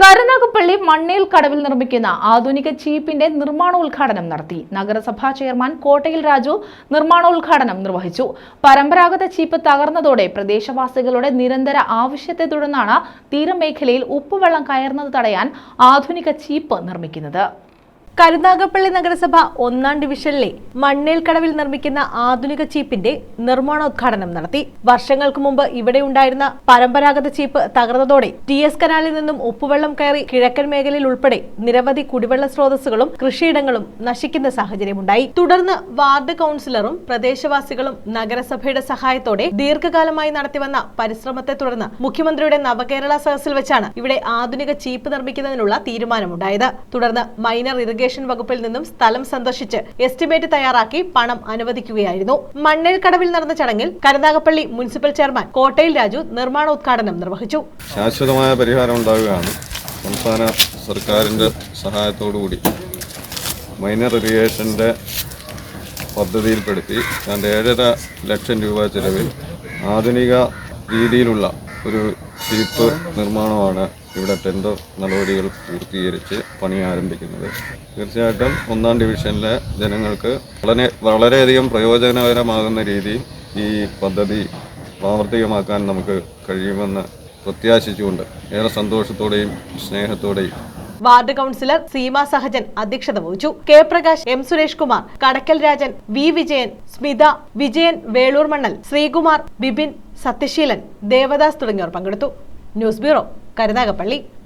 കരുനാഗപ്പള്ളി മണ്ണേൽ കടവിൽ നിർമ്മിക്കുന്ന ആധുനിക ചീപ്പിന്റെ നിർമ്മാണോദ്ഘാടനം നടത്തി. നഗരസഭാ ചെയർമാൻ കോട്ടയിൽ രാജു നിർമ്മാണോദ്ഘാടനം നിർവഹിച്ചു. പരമ്പരാഗത ചീപ്പ് തകർന്നതോടെ പ്രദേശവാസികളുടെ നിരന്തര ആവശ്യത്തെ തുടർന്നാണ് തീരമേഖലയിൽ ഉപ്പുവെള്ളം കയറുന്നത് തടയാൻ ആധുനിക ചീപ്പ് നിർമ്മിക്കുന്നത്. കരുനാഗപ്പള്ളി നഗരസഭ ഒന്നാം ഡിവിഷനിലെ മണ്ണേൽക്കടവിൽ നിർമ്മിക്കുന്ന ആധുനിക ചീപ്പിന്റെ നിർമ്മാണോദ്ഘാടനം നടത്തി. വർഷങ്ങൾക്ക് മുമ്പ് ഇവിടെ ഉണ്ടായിരുന്ന പരമ്പരാഗത ചീപ്പ് തകർന്നതോടെ ടി എസ് കനാലിൽ നിന്നും ഉപ്പുവെള്ളം കയറി കിഴക്കൻ മേഖലയിൽ ഉൾപ്പെടെ നിരവധി കുടിവെള്ള സ്രോതസ്സുകളും കൃഷിയിടങ്ങളും നശിക്കുന്ന സാഹചര്യമുണ്ടായി. തുടർന്ന് വാർഡ് കൌൺസിലറും പ്രദേശവാസികളും നഗരസഭയുടെ സഹായത്തോടെ ദീർഘകാലമായി നടത്തിവന്ന പരിശ്രമത്തെ തുടർന്ന് മുഖ്യമന്ത്രിയുടെ നവകേരള സദസ്സിൽ വെച്ചാണ് ഇവിടെ ആധുനിക ചീപ്പ് നിർമ്മിക്കുന്നതിനുള്ള തീരുമാനമുണ്ടായത്. തുടർന്ന് മൈനർ ഇറിഗേഷൻ വകുപ്പിൽ നിന്നും സ്ഥലം സന്ദർശിച്ച് എസ്റ്റിമേറ്റ് തയ്യാറാക്കി പണം അനുവദിക്കുകയായിരുന്നു. മണ്ണേൽക്കടവിൽ നടന്ന ചടങ്ങിൽ കരുനാഗപ്പള്ളി മുനിസിപ്പൽ ചെയർമാൻ കോട്ടയിൽ രാജു നിർമ്മാണ നിർമ്മാണോദ്ഘാടനം നിർവഹിച്ചു. ശാശ്വതമായ പരിഹാരം ഉണ്ടാവുകയാണ്. സംസ്ഥാന സർക്കാരിന്റെ സഹായത്തോടുകൂടി മൈനർ ഇറിഗേഷന്റെ പദ്ധതിയിൽപ്പെടുത്തി ഏതാണ്ട് ഏഴര ലക്ഷം രൂപ ചെലവിൽ ആധുനിക രീതിയിലുള്ള ഒരു ചീപ്പ് നിർമ്മാണമാണ് ഇവിടെ ടെൻഡർ നടപടികൾ പൂർത്തീകരിച്ച് പണി ആരംഭിക്കുന്നത്. തീർച്ചയായിട്ടും ഒന്നാം ഡിവിഷനിലെ ജനങ്ങൾക്ക് വളരെ വളരെയധികം പ്രയോജനകരമാകുന്ന രീതിയിൽ ഈ പദ്ധതി പ്രാവർത്തികമാക്കാൻ നമുക്ക് കഴിയുമെന്ന് പ്രത്യാശിച്ചുകൊണ്ട് ഏറെ സന്തോഷത്തോടെയും സ്നേഹത്തോടെയും. വാർഡ് കൗൺസിലർ സീമ സഹജൻ അധ്യക്ഷത വഹിച്ചു. K Prakash M Suresh Kumar Kadakkal Rajan V Vijayan Smitha Vijayan Velur Mannal Sreekumar Bipin Sathyaseelan Devadas തുടങ്ങിയവർ പങ്കെടുത്തു. News bureau Karunagappally.